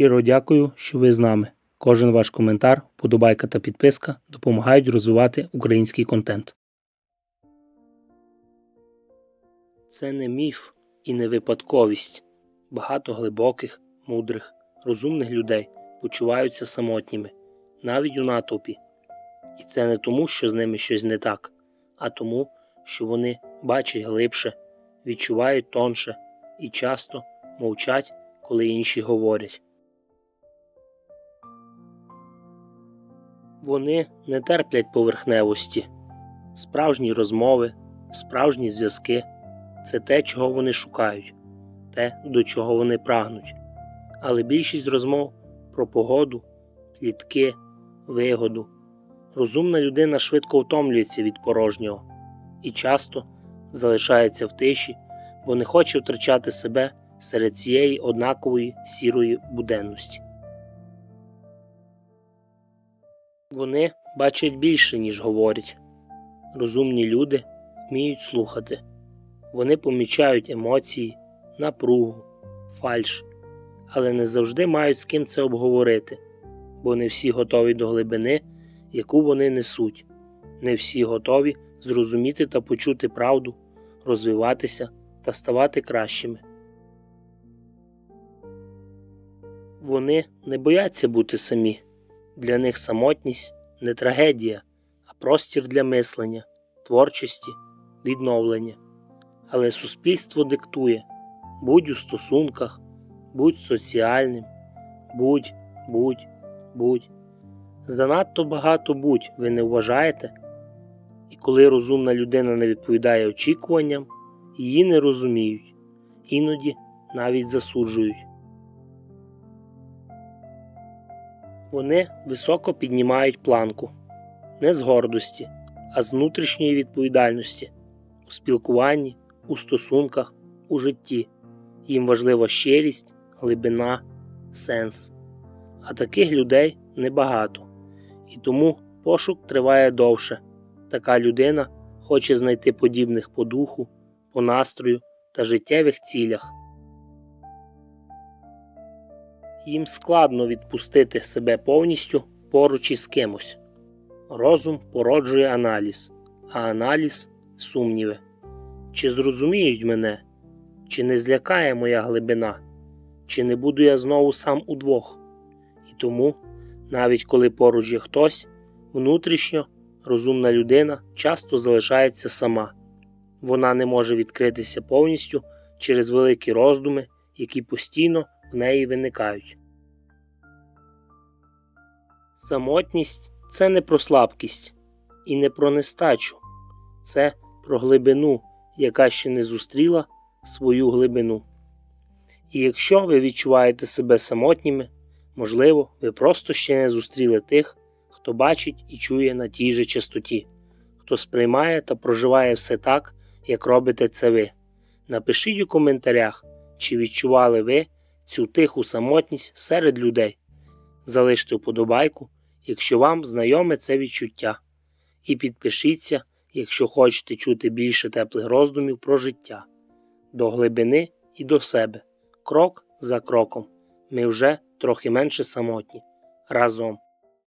Щиро дякую, що ви з нами. Кожен ваш коментар, вподобайка та підписка допомагають розвивати український контент. Це не міф і не випадковість. Багато глибоких, мудрих, розумних людей почуваються самотніми, навіть у натовпі. І це не тому, що з ними щось не так, а тому, що вони бачать глибше, відчувають тонше і часто мовчать, коли інші говорять. Вони не терплять поверхневості, справжні розмови, справжні зв'язки це те, чого вони шукають, те, до чого вони прагнуть. Але більшість розмов про погоду, плітки, вигоду. Розумна людина швидко втомлюється від порожнього і часто залишається в тиші, бо не хоче втрачати себе серед цієї однакової сірої буденності. Вони бачать більше, ніж говорять. Розумні люди вміють слухати. Вони помічають емоції, напругу, фальш, але не завжди мають з ким це обговорити, бо не всі готові до глибини, яку вони несуть, не всі готові зрозуміти та почути правду, розвиватися та ставати кращими. Вони не бояться бути самі. Для них самотність не трагедія, а простір для мислення, творчості, відновлення. Але суспільство диктує будь у стосунках, будь соціальним, будь, будь, будь. Занадто багато будь, ви не вважаєте? І коли розумна людина не відповідає очікуванням, її не розуміють, іноді навіть засуджують. Вони високо піднімають планку не з гордості, а з внутрішньої відповідальності у спілкуванні, у стосунках, у житті. Їм важлива щирість, глибина, сенс. А таких людей небагато, і тому пошук триває довше. Така людина хоче знайти подібних по духу, по настрою та життєвих цілях. Їм складно відпустити себе повністю поруч із кимось. Розум породжує аналіз, а аналіз сумніви. Чи зрозуміють мене, чи не злякає моя глибина, чи не буду я знову сам удвох. І тому, навіть коли поруч є хтось, внутрішньо розумна людина часто залишається сама. Вона не може відкритися повністю через великі роздуми, які постійно в неї виникають. Самотність це не про слабкість і не про нестачу, це про глибину, яка ще не зустріла свою глибину. І якщо ви відчуваєте себе самотніми, можливо, ви просто ще не зустріли тих, хто бачить і чує на тій же частоті, хто сприймає та проживає все так, як робите це ви. Напишіть у коментарях, чи відчували ви цю тиху самотність серед людей. Залиште вподобайку, якщо вам знайоме це відчуття. І підпишіться, якщо хочете чути більше теплих роздумів про життя, до глибини і до себе, крок за кроком. Ми вже трохи менше самотні разом.